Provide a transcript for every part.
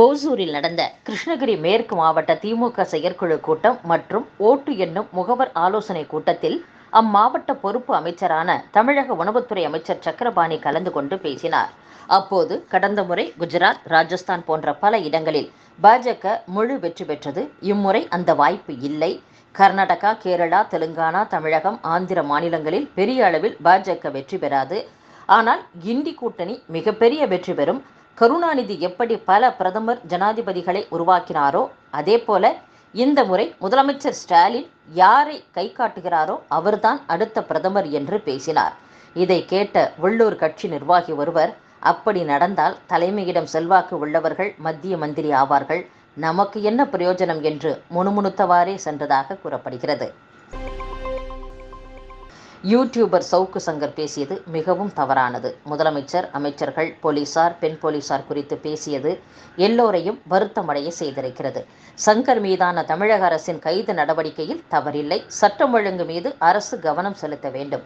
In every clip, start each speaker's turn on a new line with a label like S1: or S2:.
S1: ஓசூரில் நடந்த கிருஷ்ணகிரி மேற்கு மாவட்ட திமுக செயற்குழு கூட்டம் மற்றும் ஓட்டு என்னும் முகவர் ஆலோசனை கூட்டத்தில் அம்மாவட்ட பொறுப்பு அமைச்சரான தமிழக உணவுத்துறை அமைச்சர் சக்கரபாணி கலந்து கொண்டு பேசினார். அப்போது கடந்த முறை குஜராத் ராஜஸ்தான் போன்ற பல இடங்களில் பாஜக முழு வெற்றி பெற்றது. இம்முறை அந்த வாய்ப்பு இல்லை. கர்நாடகா கேரளா தெலுங்கானா தமிழகம் ஆந்திர மாநிலங்களில் பெரிய அளவில் பாஜக வெற்றி பெறாது. ஆனால் இந்தி கூட்டணி மிகப்பெரிய வெற்றி பெறும். கருணாநிதி எப்படி பல பிரதமர் ஜனாதிபதிகளை உருவாக்கினாரோ அதே போல இந்த முறை முதலமைச்சர் ஸ்டாலின் யாரை கை காட்டுகிறாரோ அவர்தான் அடுத்த பிரதமர் என்று பேசினார். இதை கேட்ட உள்ளூர் கட்சி நிர்வாகி ஒருவர் அப்படி நடந்தால் தலைமையிடம் செல்வாக்கு உள்ளவர்கள் மத்திய மந்திரி ஆவார்கள். நமக்கு என்ன பிரயோஜனம்? என்று முணுமுணுத்தவாறே சென்றதாக கூறப்படுகிறது. யூடியூபர் சவுக்கு சங்கர் பேசியது மிகவும் தவறானது. முதலமைச்சர் அமைச்சர்கள் போலீசார் பெண் போலீசார் குறித்து பேசியது எல்லோரையும் வருத்தமடைய செய்திருக்கிறது. சங்கர் மீதான தமிழக அரசின் கைது நடவடிக்கையில் தவறில்லை. சட்டம் ஒழுங்கு மீது அரசு கவனம் செலுத்த வேண்டும்.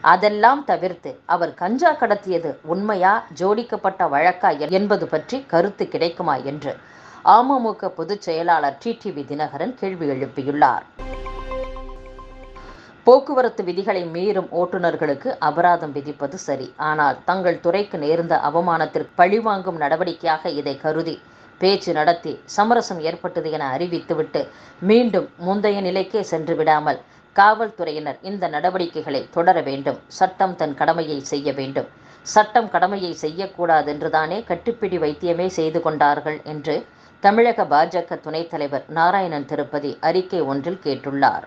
S1: அதெல்லாம் தவிர்த்து அவர் கஞ்சா கடத்தியது உண்மையா ஜோடிக்கப்பட்ட வழக்கா என்பது பற்றி கருத்து கிடைக்குமா என்று அமமுக பொதுச் செயலாளர் டிடிவி தினகரன் கேள்வி எழுப்பியுள்ளார். போக்குவரத்து விதிகளை மீறும் ஓட்டுநர்களுக்கு அபராதம் விதிப்பது சரி. ஆனால் தங்கள் துறைக்கு நேர்ந்த அவமானத்திற்கு பழிவாங்கும் நடவடிக்கையாக இதை கருதி பேச்சு நடத்தி சமரசம் ஏற்பட்டது என அறிவித்துவிட்டு மீண்டும் முந்தைய நிலைக்கே சென்று விடாமல் காவல்துறையினர் இந்த நடவடிக்கைகளை தொடர வேண்டும். சட்டம் தன் கடமையை செய்ய வேண்டும். சட்டம் கடமையை செய்யக்கூடாது என்றுதானே கட்டுப்பிடி வைத்தியமே செய்து கொண்டார்கள் என்று தமிழக பாஜக துணைத் தலைவர் நாராயணன் திருப்பதி அறிக்கை ஒன்றில் கேட்டுள்ளார்.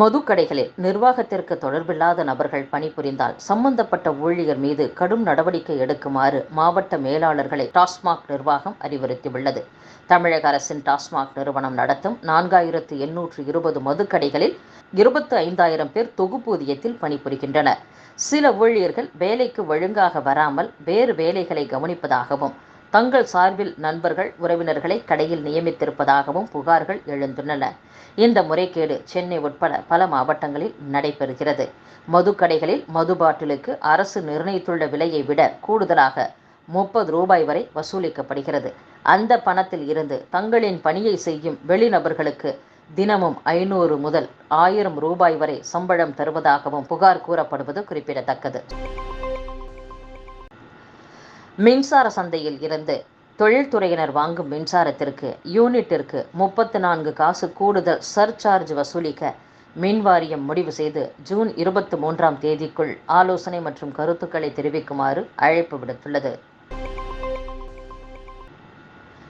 S1: மதுக்கடைகளில் நிர்வாகத்திற்கு தொடர்பில்லாத நபர்கள் பணிபுரிந்தால் சம்பந்தப்பட்ட ஊழியர் மீது கடும் நடவடிக்கை எடுக்குமாறு மாவட்ட மேலாளர்களை டாஸ்மாக் நிர்வாகம் அறிவுறுத்தியுள்ளது. தமிழக அரசின் டாஸ்மாக் நிறுவனம் நடத்தும் நான்காயிரத்து எண்ணூற்று இருபது மதுக்கடைகளில் இருபத்து ஐந்தாயிரம் பேர் தொகுப்பூதியத்தில் பணிபுரிகின்றனர். சில ஊழியர்கள் வேலைக்கு ஒழுங்காக வராமல் வேறு வேலைகளை கவனிப்பதாகவும் தங்கள் சார்பில் நண்பர்கள் உறவினர்களை கடையில் நியமித்திருப்பதாகவும் புகார்கள் எழுந்துள்ளன. இந்த முறைகேடு சென்னை உட்பட பல மாவட்டங்களில் நடைபெறுகிறது. மதுக்கடைகளில் மது பாட்டிலுக்கு அரசு நிர்ணயித்துள்ள விலையை விட கூடுதலாக முப்பது ரூபாய் வரை வசூலிக்கப்படுகிறது. அந்த பணத்தில் இருந்து தங்களின் பணியை செய்யும் வெளிநபர்களுக்கு தினமும் ஐநூறு முதல் ஆயிரம் ரூபாய் வரை சம்பளம் தருவதாகவும் புகார் கூறப்படுவது குறிப்பிடத்தக்கது. மின்சார சந்தையில் இருந்து தொழில்துறையினர் வாங்கும் மின்சாரத்திற்கு யூனிட்டிற்கு முப்பத்து நான்கு காசு கூடுதல் சர்சார்ஜ் வசூலிக்க மின் வாரியம் முடிவு செய்து ஜூன் இருபத்தி மூன்றாம் தேதிக்குள் ஆலோசனை மற்றும் கருத்துக்களை தெரிவிக்குமாறு அழைப்பு விடுத்துள்ளது.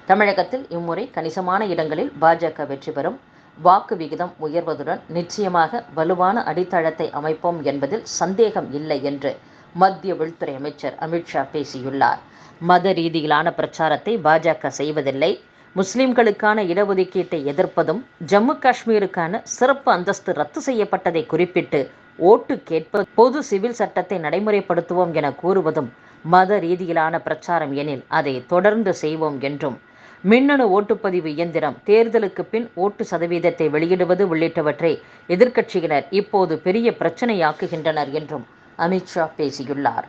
S1: தமிழகத்தில் இம்முறை கணிசமான இடங்களில் பாஜக வெற்றி பெறும். வாக்கு விகிதம் உயர்வதுடன் நிச்சயமாக வலுவான அடித்தளத்தை அமைப்போம் என்பதில் சந்தேகம் இல்லை என்று மத்திய உள்துறை அமைச்சர் அமித்ஷா பேசியுள்ளார். மத ரீதியிலான பிரச்சாரத்தை பாஜக செய்வதில்லை. முஸ்லிம்களுக்கான இடஒதுக்கீட்டை எதிர்ப்பதும் ஜம்மு காஷ்மீருக்கான சிறப்பு அந்தஸ்து ரத்து செய்யப்பட்டதை குறிப்பிட்டு ஓட்டு கேட்பது பொது சிவில் சட்டத்தை நடைமுறைப்படுத்துவோம் என கூறுவதும் மத ரீதியிலான பிரச்சாரம் எனில் அதை தொடர்ந்து செய்வோம் என்றும். மின்னணு ஓட்டுப்பதிவு இயந்திரம் தேர்தலுக்கு பின் ஓட்டு சதவீதத்தை வெளியிடுவது உள்ளிட்டவற்றை எதிர்க்கட்சியினர் இப்போது பெரிய பிரச்சனையாக்குகின்றனர் என்றும் அமித்ஷா பேசியுள்ளார்.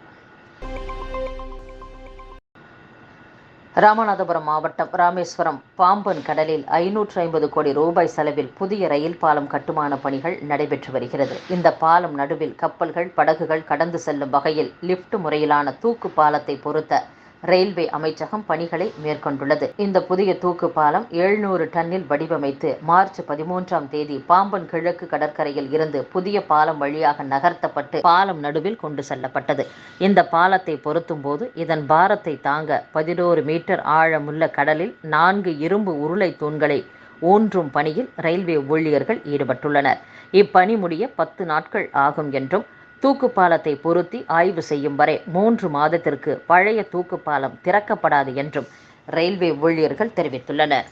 S1: ராமநாதபுரம் மாவட்டம் ராமேஸ்வரம் பாம்பன் கடலில் ஐநூற்று ஐம்பது கோடி ரூபாய் செலவில் புதிய ரயில் பாலம் கட்டுமான பணிகள் நடைபெற்று வருகிறது. இந்த பாலம் நடுவில் கப்பல்கள் படகுகள் கடந்து செல்லும் வகையில் லிப்ட் முறையிலான தூக்கு பாலத்தை பொருத்த ரயில்வே அமைச்சகம் பணிகளை மேற்கொண்டுள்ளது. இந்த புதிய தூக்கு பாலம் எழுநூறு டன்னில் வடிவமைத்து மார்ச் பதிமூன்றாம் தேதி பாம்பன் கிழக்கு கடற்கரையில் இருந்து புதிய பாலம் வழியாக நகர்த்தப்பட்டு பாலம் நடுவில் கொண்டு செல்லப்பட்டது. இந்த பாலத்தை பொருத்தும் போது இதன் பாரத்தை தாங்க பதினோரு மீட்டர் ஆழமுள்ள கடலில் நான்கு இரும்பு உருளை தூண்களை ஊன்றும் பணியில் ரயில்வே ஊழியர்கள் ஈடுபட்டுள்ளனர். இப்பணி முடிய பத்து நாட்கள் ஆகும் என்றும் தூக்குப்பாலத்தை பொருத்தி ஆய்வு செய்யும் வரை மூன்று மாதத்திற்கு பழைய தூக்குப்பாலம் திறக்கப்படாது என்றும் ரயில்வே ஊழியர்கள் தெரிவித்துள்ளனர்.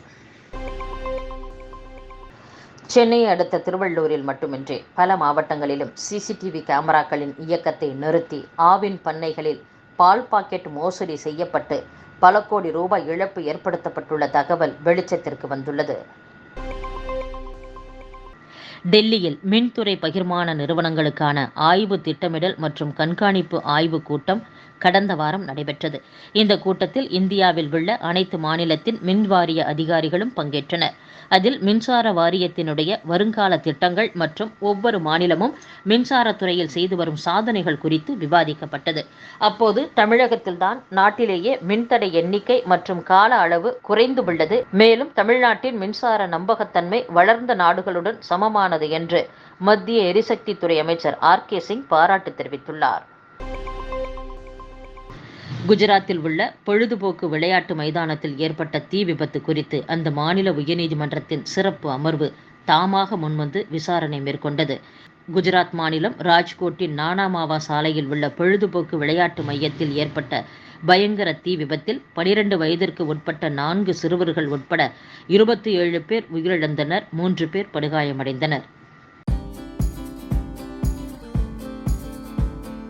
S1: சென்னையை அடுத்த திருவள்ளூரில் மட்டுமின்றி பல மாவட்டங்களிலும் சிசிடிவி கேமராக்களின் இயக்கத்தை நிறுத்தி ஆவின் பண்ணைகளில் பால் பாக்கெட் மோசடி செய்யப்பட்டு பல கோடி ரூபாய் இழப்பு ஏற்படுத்தப்பட்டுள்ள தகவல் வெளிச்சத்திற்கு வந்துள்ளது. டெல்லியில் மின்துறை பகிர்மான நிறுவனங்களுக்கான ஆய்வு திட்டமிடல் மற்றும் கண்காணிப்பு ஆய்வுக் கூட்டம் கடந்த வாரம் நடைபெற்றது. இந்த கூட்டத்தில் இந்தியாவில் உள்ள அனைத்து மாநிலத்தின் மின் வாரிய அதிகாரிகளும் பங்கேற்றனர். அதில் மின்சார வாரியத்தினுடைய வருங்கால திட்டங்கள் மற்றும் ஒவ்வொரு மாநிலமும் மின்சாரத்துறையில் செய்து வரும் சாதனைகள் குறித்து விவாதிக்கப்பட்டது. அப்போது தமிழகத்தில்தான் நாட்டிலேயே மின்தடை எண்ணிக்கை மற்றும் கால அளவு குறைந்து உள்ளது. மேலும் தமிழ்நாட்டின் மின்சார நம்பகத்தன்மை வளர்ந்த நாடுகளுடன் சமமானது என்று மத்திய எரிசக்தித்துறை அமைச்சர் ஆர் கே சிங் பாராட்டு தெரிவித்துள்ளார். குஜராத்தில் உள்ள பொழுதுபோக்கு விளையாட்டு மைதானத்தில் ஏற்பட்ட தீ விபத்து குறித்து அந்த மாநில உயர்நீதிமன்றத்தின் சிறப்பு அமர்வு தாமாக முன்வந்து விசாரணை மேற்கொண்டது. குஜராத் மாநிலம் ராஜ்கோட்டின் நானாமாவா சாலையில் உள்ள பொழுதுபோக்கு விளையாட்டு மையத்தில் ஏற்பட்ட பயங்கர தீ விபத்தில் பனிரெண்டு வயதிற்கு உட்பட்ட நான்கு சிறுவர்கள் உட்பட இருபத்தி ஏழு பேர் உயிரிழந்தனர் மூன்று பேர் படுகாயமடைந்தனர்.